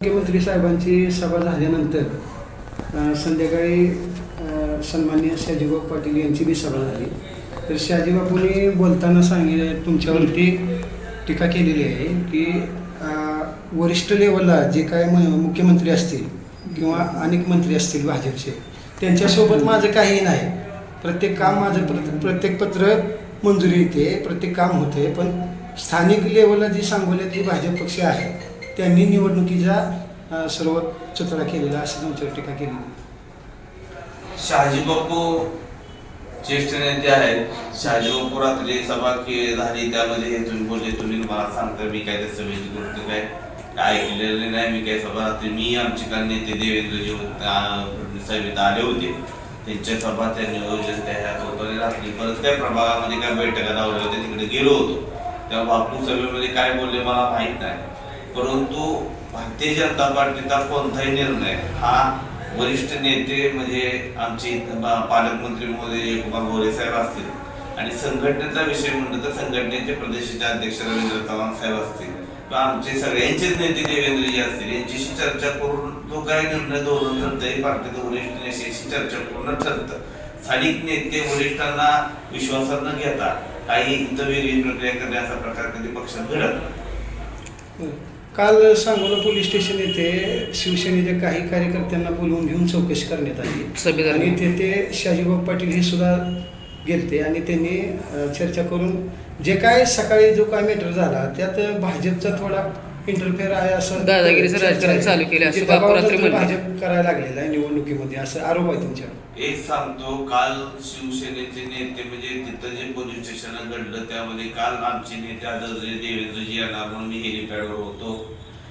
मुख्यमंत्री साहेबांची सभा झाल्यानंतर संध्याकाळी अ, सन्मान्य शहाजीबाबू पाटील यांची बी सभा झाली. तर शहाजीबापूंनी बोलताना सांगितलं तुमच्यावरती टीका केलेली आहे की वरिष्ठ लेवलला जे काय म- मुख्यमंत्री असतील किंवा अनेक मंत्री असतील भाजपचे त्यांच्यासोबत माझं काही नाही. प्रत्येक काम माझं प्रत्येक प्रत्येक पत्र मंजुरी येते प्रत्येक काम होते पण स्थानिक लेवलला जी सांगोल्यात जी भाजप पक्ष आहे त्यांनी निवडणुकीच्या सर्व चुतडा केलेला अशी त्यांच्यावर टीका केली. शहाजी बापू ज्येष्ठ नेते आहेत. शहाजी बापू रात्री सभा झाली. त्यामध्ये हे तुम्ही बोलले तुम्ही मला सांगता मी काय त्या सभेची गोष्ट काय ऐकलेले नाही. मी काय सभा रात्री मी आमचे काल नेते देवेंद्रजी सभेत आले होते. त्यांच्या सभा त्या नियोजन त्या ह्यात होतं आणि रात्री परत त्या प्रभागामध्ये काय बैठका लावल्या होत्या तिकडे गेलो होतो. तेव्हा बापू सभेमध्ये काय बोलले मला माहीत नाही. परंतु भारतीय जनता पार्टीचा कोणताही निर्णय हा वरिष्ठ नेते म्हणजे आमचे पालकमंत्री मोदी कुमार गोरे साहेब असतील आणि संघटनेचा विषय म्हणलं तर संघटनेचे प्रदेशाचे अध्यक्ष रवींद्र चव्हाण साहेब असतील किंवा आमचे सगळ्यांचेच नेते देवेंद्रजी असतील यांच्याशी चर्चा करून जो काय निर्णय धोरण ठरतंय पार्टीचं वरिष्ठ नेत्याशी चर्चा करून ठरतं स्थानिक नेते वरिष्ठांना विश्वासात न घेता काही इतर वेगळी प्रक्रिया करण्याचा प्रकार कधी पक्षात घडत नाही. काल सांगोला पोलीस स्टेशन येथे शिवसेनेच्या काही कार्यकर्त्यांना बोलवून घेऊन चौकशी करण्यात आली सभेदरम्यान. आणि तेथे शहाजीबाबू पाटील हे सुद्धा गेलते आणि त्यांनी अ, चर्चा करून जे काय सकाळी जो काय मॅटर झाला त्यात भाजपचा थोडा इंटरफेअर आहे असं दादागिरीचं राजकारण. चालू केलं असं म्हणजे बापूरात्री. भाजप करायला लागलेला आहे निवडणुकीमध्ये असं आरोप आहे तुमच्यावर एक सांगतो काल शिवसेनेचे नेते म्हणजे तिथं जे पोलीस स्टेशन घडलं त्यामध्ये काल आमचे नेते आदरणीय देवेंद्रजी येणार म्हणून मी हेलिपॅडवर होतो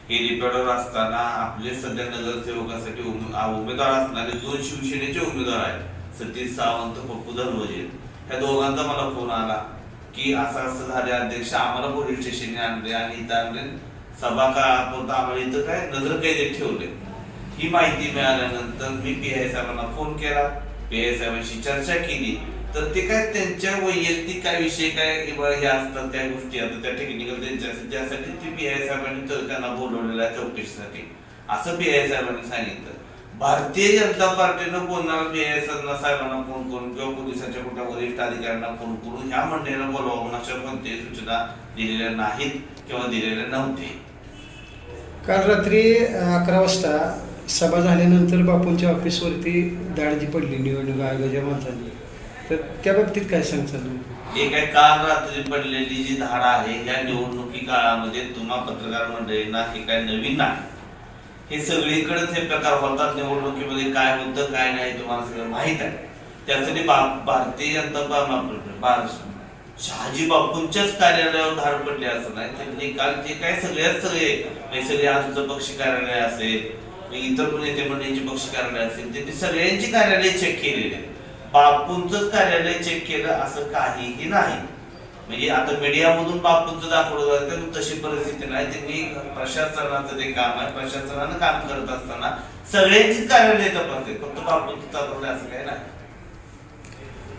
हेलिपॅडवर असताना आपले सध्या नगरसेवकासाठी उमेदवार असणारे दोन शिवसेनेचे उमेदवार आहेत सतीश सावंत पप्पू धनवजे ह्या दोघांचा मला फोन आला की असं असं झाले अध्यक्ष आम्हाला पोलीस स्टेशनने आणले आणि इथं आणले सभा का आम्हाला इथं काय नजर कैदेत ठेवले. ही माहिती मिळाल्यानंतर मी पी आय साहेबांना फोन केला. पी आय साहेबांशी चर्चा केली. तर ते काय त्यांच्या वैयक्तिक काय विषय काय किंवा हे असतात त्या गोष्टी आता त्या टेक्निकल त्यांच्या ज्यासाठी ते पी आय साहेबांनी तर त्यांना बोलवलेलं आहे चौकशीसाठी. असं पी आय साहेबांनी सांगितलं. भारतीय जनता पार्टीनं कोणाला पी आय साहेबांना फोन करून किंवा पोलिसांच्या कुठल्या वरिष्ठ अधिकाऱ्यांना फोन करून ह्या मंडळीनं बोलवावं अशा कोणत्याही सूचना दिलेल्या नाहीत किंवा दिलेल्या नव्हत्या. काल रात्री अकरा वाजता सभा झाल्यानंतर बापूंच्या ऑफिसवरती दाडजी पडली निवडणूक आयोगाच्या माणसांनी. तर त्या बाबतीत काय सांगता तुम्ही? हे काय काल रात्री पडलेली जी धाड आहे या निवडणुकी काळामध्ये तुम्हा पत्रकार मंडळींना हे काय नवीन नाही. हे सगळीकडेच हे प्रकार होतात निवडणुकीमध्ये काय होतं काय नाही तुम्हाला सगळं माहीत आहे. त्यासाठी बा- भारतीय जनता शहाजी बापूंच्याच कार्यालयावर धार पडले असं नाही. त्यांनी काल जे काय सगळ्यात सगळे म्हणजे सगळे आमचं पक्ष कार्यालय असेल इतर पण नेते मंडळींची पक्ष कार्यालय असेल त्यांनी सगळ्यांची कार्यालय चेक केलेली आहेत. बापूंचंच कार्यालय चेक केलं असं काहीही नाही. म्हणजे आता मीडियामधून बापूंचं दाखवलं जातं तशी परिस्थिती नाही. त्यांनी प्रशासनाचं ते काम आहे प्रशासनानं काम करत असताना सगळ्यांचीच कार्यालय तपासते फक्त बापूंचं तपासले असं काही नाही.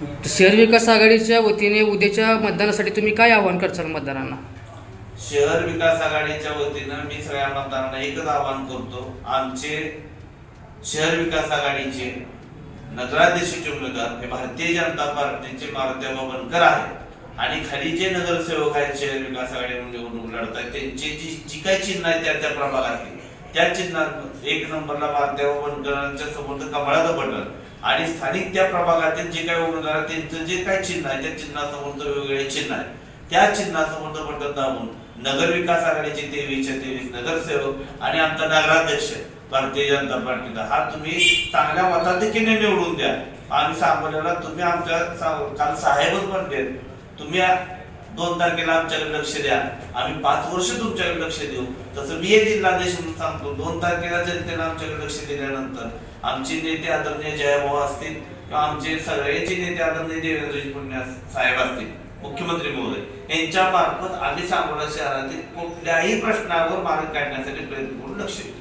शहर विकास आघाडीच्या वतीने उद्याच्या मतदानासाठी तुम्ही काय आवाहन करसाल मतदारांना? शहर विकास आघाडीच्या वतीनं मी सगळ्या मतदारांना एकच आवाहन करतो. आमचे शहर विकास आघाडीचे नगराध्यक्षाचे उमेदवार हे भारतीय जनता पार्टीचे मारुत्या बनकर आहेत. आणि खाली जे नगरसेवक आहेत शहर विकास आघाडीमध्ये निवडणूक लढत आहेत त्यांची जी जी काही चिन्ह आहेत त्या त्या प्रभागातली त्या चिन्हात एक नंबरला मारुत्याबा बनकरांच्या समोर कमळाचं बटन. आणि स्थानिक त्या प्रभागातील जे काही उमेदवार त्यांचं जे काही चिन्ह आहे त्या चिन्हासमोर वेगवेगळे चिन्ह आहे त्या चिन्हासमोर बटन दाबून नगर विकास आघाडीचे तेवीसच्या तेवीस नगरसेवक आणि आमचा नगराध्यक्ष भारतीय जनता पार्टीचा हा तुम्ही चांगल्या मताधिक्याने निवडून द्या. आम्ही सांगोल्याला तुम्ही आमच्या काल साहेबच म्हणले तुम्ही दोन तारखेला आमच्याकडे लक्ष द्या. आम्ही पाच वर्ष तुमच्याकडे लक्ष देऊ. तसं मी एक जिल्हाध्यक्ष म्हणून सांगतो दोन तारखेला जनतेला आमच्याकडे लक्ष दिल्यानंतर आमचे नेते आदरणीय जयभाऊ असतील किंवा आमचे सगळ्याचे नेते आदरणीय देवेंद्रजी पुण्या साहेब असतील मुख्यमंत्री महोदय यांच्या मार्फत आम्ही सांगोला शहरातील कुठल्याही प्रश्नावर मार्ग काढण्यासाठी प्रयत्न करून लक्ष देऊ.